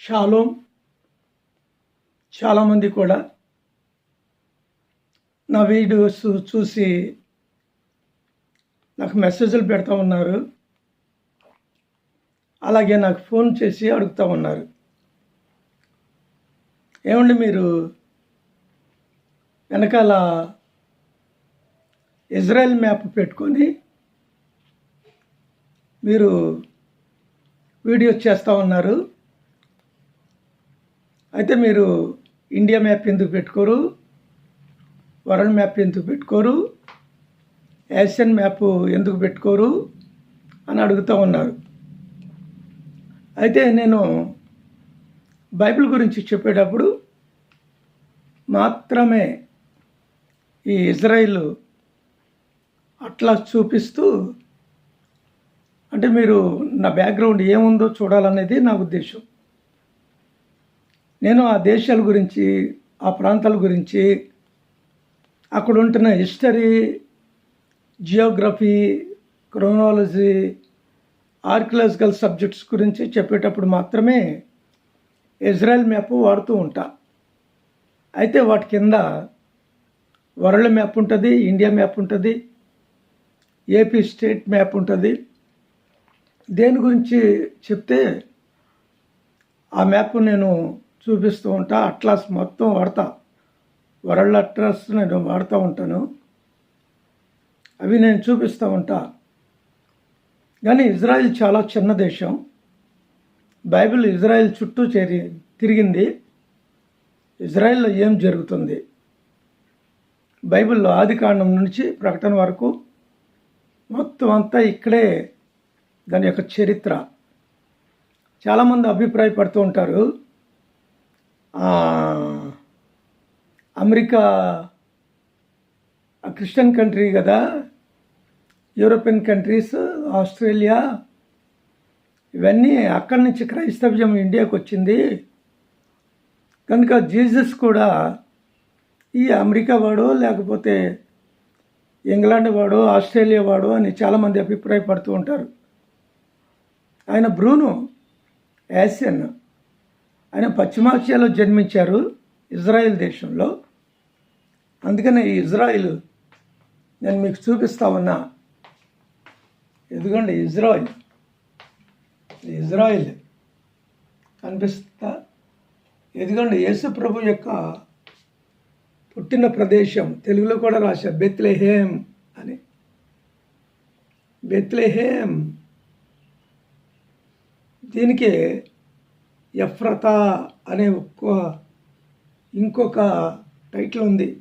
Shalom చాలామంది కూడా నా వీడియోస్ చూసి నాకు మెసేజ్లు పెడతా ఉన్నారు. అలాగే నాకు ఫోన్ చేసి అడుగుతూ ఉన్నారు. ఏమండి మీరు వెనకాల ఇజ్రాయెల్ మ్యాప్ పెట్టుకొని మీరు వీడియో చేస్తూ ఉన్నారు. అయితే మీరు ఇండియా మ్యాప్ ఎందుకు పెట్టుకోరు? వరల్డ్ మ్యాప్ ఎందుకు పెట్టుకోరు? ఏషియన్ మ్యాప్ ఎందుకు పెట్టుకోరు? అని అడుగుతూ ఉన్నారు. అయితే నేను బైబిల్ గురించి చెప్పేటప్పుడు మాత్రమే ఈ ఇజ్రాయిల్ అట్లా చూపిస్తూ అంటే మీరు నా బ్యాక్గ్రౌండ్ ఏముందో చూడాలనేది నా ఉద్దేశం. నేను ఆ దేశాల గురించి ఆ ప్రాంతాల గురించి అక్కడ ఉంటున్న history geography chronology archaeological subjects గురించి చెప్పేటప్పుడు మాత్రమే ఇజ్రాయెల్ మ్యాప్ వాడుతూ ఉంటా. అయితే వాటి కింద వరల్డ్ మ్యాప్ ఉంటుంది ఇండియా మ్యాప్ ఉంటుంది ఏపీ స్టేట్ మ్యాప్ ఉంటుంది. దేని గురించి చెప్తే ఆ మ్యాప్ నేను చూపిస్తూ ఉంటా అట్లాస్ మొత్తం వాడతా. వరల్డ్ అట్రాస్ నేను వాడుతూ ఉంటాను. అవి నేను చూపిస్తూ ఉంటా. కానీ ఇజ్రాయిల్ చాలా చిన్న దేశం. బైబిల్ ఇజ్రాయెల్ చుట్టూ చేరి తిరిగింది. ఇజ్రాయెల్లో ఏం జరుగుతుంది? బైబిల్లో ఆది కాండం నుంచి ప్రకటన వరకు మొత్తం అంతా ఇక్కడే దాని యొక్క చరిత్ర. చాలామంది అభిప్రాయపడుతూ ఉంటారు. అమెరికా క్రిస్టియన్ కంట్రీ కదా యూరోపియన్ కంట్రీస్ ఆస్ట్రేలియా ఇవన్నీ అక్కడి నుంచి క్రైస్తవ్యం ఇండియాకి వచ్చింది. కనుక జీసస్ కూడా ఈ అమెరికా వాడో లేకపోతే ఇంగ్లాండ్ వాడు ఆస్ట్రేలియా వాడు అని చాలామంది అభిప్రాయపడుతూ ఉంటారు. ఆయన బ్రూను యాసియన్. ఆయన పశ్చిమాసియాలో జన్మించారు ఇజ్రాయెల్ దేశంలో. అందుకనే ఈ ఇజ్రాయిల్ నేను మీకు చూపిస్తా ఉన్నా. ఎందుకంటే ఇజ్రాయిల్. ఇజ్రాయిల్ కనిపిస్తా. ఎందుకంటే యేసు ప్రభు యొక్క పుట్టిన ప్రదేశం. తెలుగులో కూడా రాశా బెత్లెహేమ్ అని. బెత్లెహేమ్. దీనికి ఎఫ్రతా అనే ఒక్క ఇంకొక టైటిల్ ఉంది.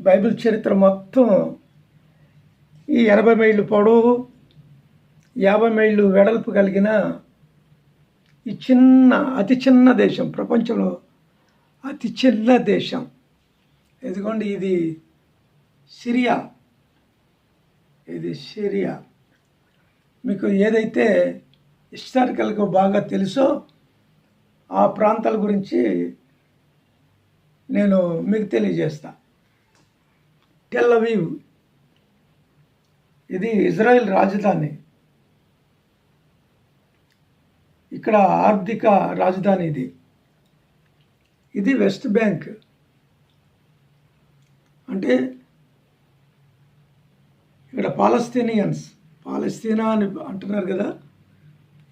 బైబిల్ చరిత్ర మొత్తం ఈ ఎనభై మైళ్ళు పొడవు యాభై మైళ్ళు వెడల్పు కలిగిన ఈ చిన్న అతి చిన్న దేశం ప్రపంచంలో అతి చిన్న దేశం. ఎందుకంటే ఇది సిరియా. ఇది సిరియా. మీకు ఏదైతే హిస్టారికల్గా బాగా తెలుసో ఆ ప్రాంతాల గురించి నేను మీకు తెలియజేస్తా. టెల్లవీవ్ ఇది ఇజ్రాయెల్ రాజధాని. ఇక్కడ ఆర్థిక రాజధాని ఇది. ఇది వెస్ట్ బ్యాంక్ అంటే ఇక్కడ పాలస్తీనియన్స్ పాలస్తీనా అని అంటున్నారు కదా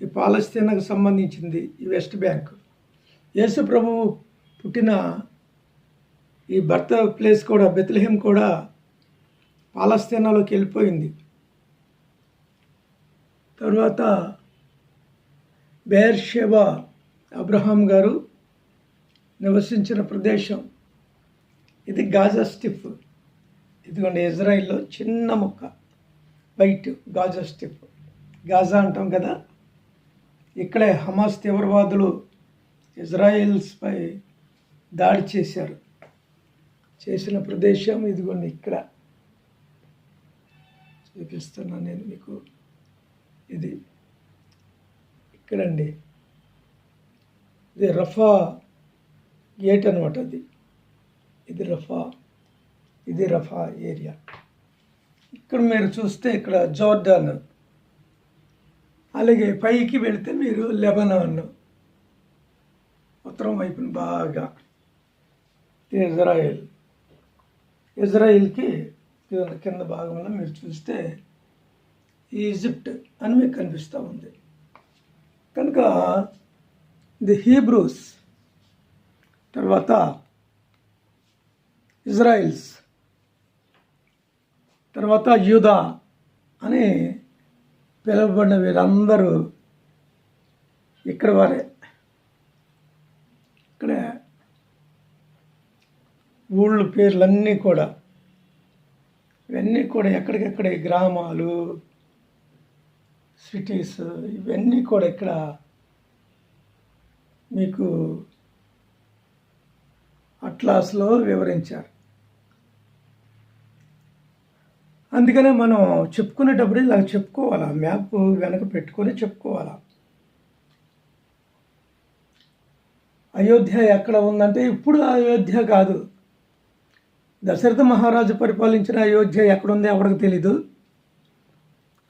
ఈ పాలస్తీనాకు సంబంధించింది ఈ వెస్ట్ బ్యాంక్. యేసు ప్రభు పుట్టిన ఈ భర్త ప్లేస్ కూడా బెత్లహేమ్ కూడా పాలస్తీనాలోకి వెళ్ళిపోయింది. తర్వాత బేర్షెబా అబ్రహాం గారు నివసించిన ప్రదేశం ఇది గాజా స్టిఫ్. ఇదిగోండి ఇజ్రాయిల్లో చిన్న ముక్క వైట్ గాజా స్టిఫ్. గాజా అంటాం కదా? ఇక్కడే హమాస్ తీవ్రవాదులు ఇజ్రాయిల్స్పై దాడి చేశారు. చేసిన ప్రదేశం ఇదిగోండి ఇక్కడ. చూపిస్తున్నాను నేను మీకు. ఇది ఇక్కడండి. ఇది రఫా గేట్ అనమాట అది. ఇది రఫా ఇది రఫా ఏరియా. ఇక్కడ మీరు చూస్తే ఇక్కడ జోర్డాన్ అలాగే పైకి వెళితే మీరు లెబనాన్ ఉత్తరం వైపున బాగా ఇజ్రాయెల్. ఇజ్రాయిల్కి కింద- కింద భాగంలో మీరు చూస్తే ఈజిప్ట్ అని మీకు కనిపిస్తూ ఉంది. కనుక ది హీబ్రూస్ తర్వాత ఇజ్రాయిల్స్ తర్వాత యూదా అని పిలువబడిన వీరందరూ ఇక్కడ వారే. ఇక్కడ ఊళ్ళు పేర్లన్నీ కూడా ఇవన్నీ కూడా ఎక్కడికెక్కడ ఈ గ్రామాలు సిటీస్ ఇవన్నీ కూడా ఇక్కడ మీకు అట్లాస్లో వివరించారు. అందుకనే మనం చెప్పుకునేటప్పుడు ఇలా చెప్పుకోవాలా? మ్యాప్ వెనక పెట్టుకొని చెప్పుకోవాలా? అయోధ్య ఎక్కడ ఉందంటే ఇప్పుడు అయోధ్య కాదు. దశరథ మహారాజు పరిపాలించిన అయోధ్య ఎక్కడుంది ఎవరికి తెలీదు.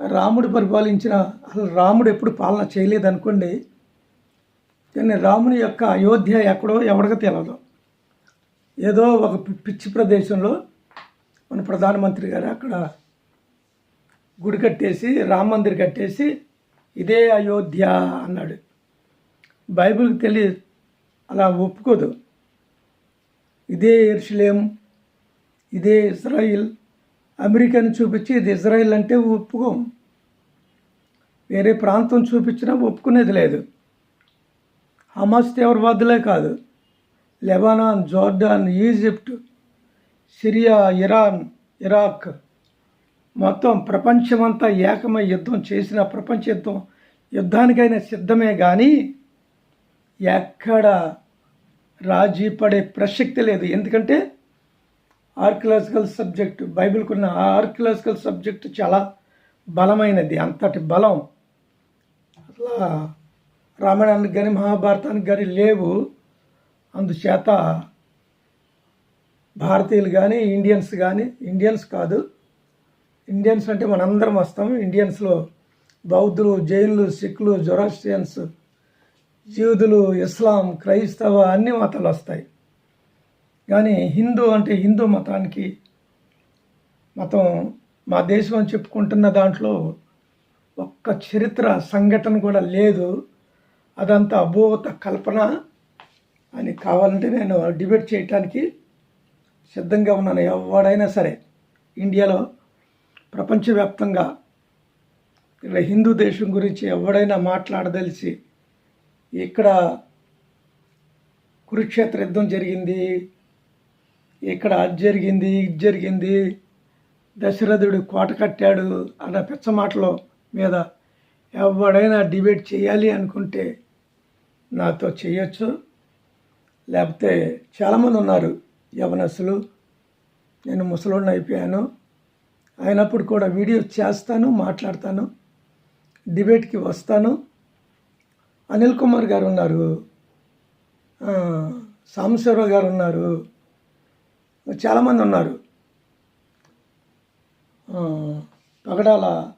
రాముడు పరిపాలించిన అసలు రాముడు ఎప్పుడు పాలన చేయలేదు అనుకోండి కానీ రాముని యొక్క అయోధ్య ఎక్కడో ఎవరికి తెలియదు ఏదో ఒక పిచ్చి ప్రదేశంలో మన ప్రధానమంత్రి గారు అక్కడ గుడి కట్టేసి రామ మందిర్ కట్టేసి ఇదే అయోధ్య అన్నాడు. బైబిల్కి తెలియ అలా ఒప్పుకోదు. ఇదే ఎర్షలేం ఇదే ఇజ్రాయిల్ అమెరికాని చూపించి ఇది ఇజ్రాయిల్ అంటే ఒప్పుకోం. వేరే ప్రాంతం చూపించినా ఒప్పుకునేది లేదు. హమాస్ తీవ్రవాదులే కాదు. Lebanon Jordan Egypt Syria Iran Iraq మొత్తం ప్రపంచమంతా ఏకమై యుద్ధం చేసిన ప్రపంచ యుద్ధం యుద్ధానికైనా సిద్ధమే కానీ ఎక్కడ రాజీ పడే ప్రసక్తి లేదు. ఎందుకంటే ఆర్కియలాజికల్ సబ్జెక్ట్ బైబిల్కున్న ఆర్కియలాజికల్ సబ్జెక్ట్ చాలా బలమైనది అంతటి బలం. అట్లా రామాయణానికి కానీ మహాభారతానికి కానీ లేవు. అందుచేత భారతీయులు కానీ ఇండియన్స్ కానీ ఇండియన్స్ కాదు. ఇండియన్స్ అంటే మనందరం వస్తాం. ఇండియన్స్లో బౌద్ధులు జైన్లు సిఖ్లు జొరాస్ట్రియన్స్ యూదులు ఇస్లాం క్రైస్తవ అన్ని మతాలు వస్తాయి. కానీ హిందూ అంటే హిందూ మతానికి మతం మా దేశం అని చెప్పుకుంటున్న దాంట్లో ఒక్క చరిత్ర సంఘటన కూడా లేదు. అదంతా అభూత కల్పన అని కావాలంటే నేను డిబేట్ చేయటానికి సిద్ధంగా ఉన్నాను. ఎవడైనా సరే ఇండియాలో ప్రపంచవ్యాప్తంగా ఇక్కడ హిందూ దేశం గురించి ఎవడైనా మాట్లాడదలిసి ఇక్కడ కురుక్షేత్ర యుద్ధం జరిగింది ఇక్కడ అది జరిగింది ఇది జరిగింది దశరథుడు కోట కట్టాడు అన్న పిచ్చ మాటల మీద ఎవడైనా డిబేట్ చేయాలి అనుకుంటే నాతో చేయొచ్చు. లేకపోతే చాలామంది ఉన్నారు. యవనస్తులు నేను ముసలోడిని అయిపోయాను. అయినప్పుడు కూడా వీడియో చేస్తాను మాట్లాడతాను డిబేట్కి వస్తాను. అనిల్ కుమార్ గారు ఉన్నారు. సాంబశివరావు గారు ఉన్నారు. చాలామంది ఉన్నారు. పగడాల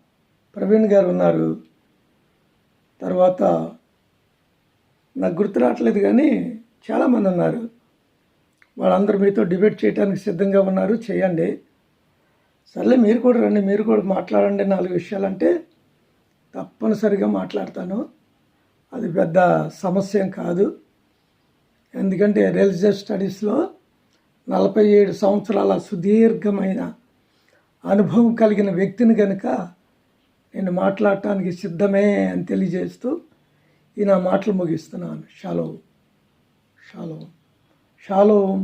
ప్రవీణ్ గారు ఉన్నారు. తర్వాత నాకు గుర్తు రావట్లేదు కానీ చాలామంది ఉన్నారు. వాళ్ళందరూ మీతో డిబేట్ చేయడానికి సిద్ధంగా ఉన్నారు. చేయండి. సర్లే మీరు కూడా రండి మీరు కూడా మాట్లాడండి నాలుగు విషయాలు అంటే తప్పనిసరిగా మాట్లాడతాను. అది పెద్ద సమస్య కాదు. ఎందుకంటే రిలీజియస్ స్టడీస్లో నలభై ఏడు సంవత్సరాల సుదీర్ఘమైన అనుభవం కలిగిన వ్యక్తిని కనుక నేను మాట్లాడటానికి సిద్ధమే అని తెలియజేస్తూ ఈ నా మాటలు ముగిస్తున్నాను. Shallow shallow. షాలోం